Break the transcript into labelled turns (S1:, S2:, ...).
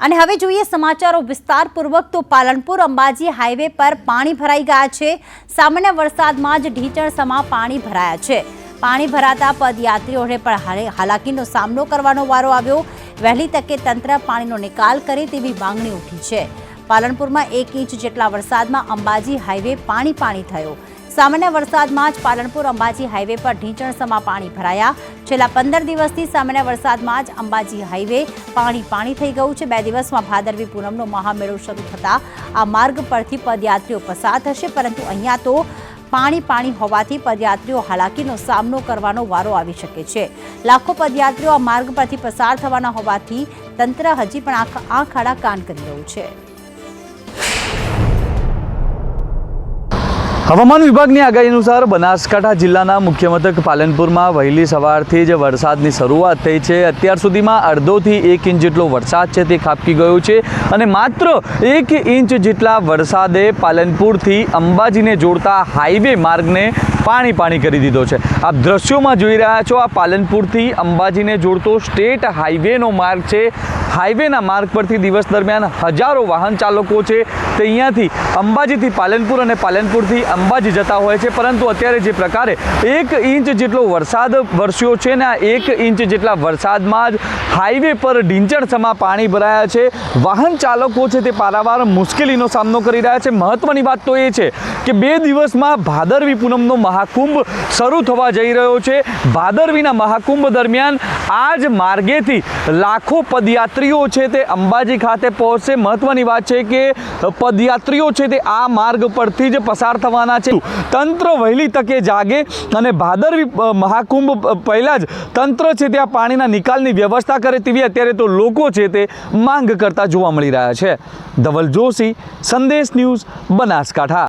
S1: અને હવે જોઈએ સમાચારો વિસ્તારપૂર્વક. તો પાલનપુર અંબાજી હાઈવે પર પાણી ભરાઈ ગયા છે. સામાન્ય વરસાદમાં જ ઢીચણસમાં પાણી ભરાયા છે. પાણી ભરાતા પદયાત્રીઓને પણ હાલે- હાલાકીનો સામનો કરવાનો વારો આવ્યો. વહેલી તકે તંત્ર પાણીનો નિકાલ કરે તેવી માંગણી ઉઠી છે. પાલનપુરમાં એક ઇંચ જેટલા વરસાદમાં અંબાજી હાઈવે પાણી પાણી થયો. સામાન્ય વરસાદમાં જ પાલનપુર અંબાજી હાઈવે પર ઢીંચણસમાં પાણી ભરાયા. છેલ્લા પંદર દિવસથી સામાન્ય વરસાદમાં જ અંબાજી હાઈવે પાણી પાણી થઈ ગયું છે. બે દિવસમાં ભાદરવી પૂનમનો મહામેળો શરૂ થતા આ માર્ગ પરથી પદયાત્રીઓ પસાર થશે, પરંતુ અહીંયા તો પાણી પાણી હોવાથી પદયાત્રીઓ હાલાકીનો સામનો કરવાનો વારો આવી શકે છે. લાખો પદયાત્રીઓ આ માર્ગ પરથી પસાર થવાના હોવાથી તંત્ર હજી પણ આંખ આડા કાન કરી રહ્યું છે.
S2: હવામાન વિભાગની આગાહી અનુસાર બનાસકાંઠા જિલ્લાના મુખ્ય મથક પાલનપુરમાં વહેલી સવારથી જ વરસાદની શરૂઆત થઈ છે. અત્યાર સુધીમાં અડધોથી એક ઇંચ જેટલો વરસાદ છે તે ખાબકી ગયો છે અને માત્ર એક ઇંચ જેટલા વરસાદે પાલનપુરથી અંબાજીને જોડતા હાઈવે માર્ગને પાણી પાણી કરી દીધો છે. આપ દ્રશ્યોમાં જોઈ રહ્યા છો, આ પાલનપુરથી અંબાજીને જોડતો સ્ટેટ હાઈવેનો માર્ગ છે. હાઈવેના માર્ગ પરથી દિવસ દરમિયાન હજારો વાહન ચાલકો છે તે અહીંયાથી અંબાજીથી પાલનપુર અને પાલનપુરથી અંબાજી જતા હોય છે. પરંતુ અત્યારે જે પ્રકારે એક ઇંચ જેટલો વરસાદ વરસ્યો છે ને આ એક ઇંચ જેટલા વરસાદમાં જ હાઈવે પર ઢીંચણસમાં પાણી ભરાયા છે. વાહન ચાલકો છે તે પારાવાર મુશ્કેલીનો સામનો કરી રહ્યા છે. મહત્વની વાત તો એ છે કે બે દિવસમાં ભાદરવી પૂનમનો મહાકુંભ શરૂ થવા જઈ રહ્યો છે. ભાદરવીના મહાકુંભ દરમિયાન આ જ માર્ગેથી લાખો પદયાત્રીઓ છે તે અંબાજી ખાતે પહોંચશે. મહત્વની વાત છે કે પદયાત્રીઓ છે તે આ માર્ગ પરથી જ પસાર થવાના છે. તંત્ર વહેલી તકે જાગે અને ભાદરવી મહાકુંભ પહેલાં જ તંત્ર છે ત્યાં પાણીના નિકાલની વ્યવસ્થા કરે તેવી અત્યારે તો લોકો છે તે માંગ કરતા જોવા મળી રહ્યા છે. ધવલ જોશી, સંદેશ ન્યૂઝ, બનાસકાંઠા.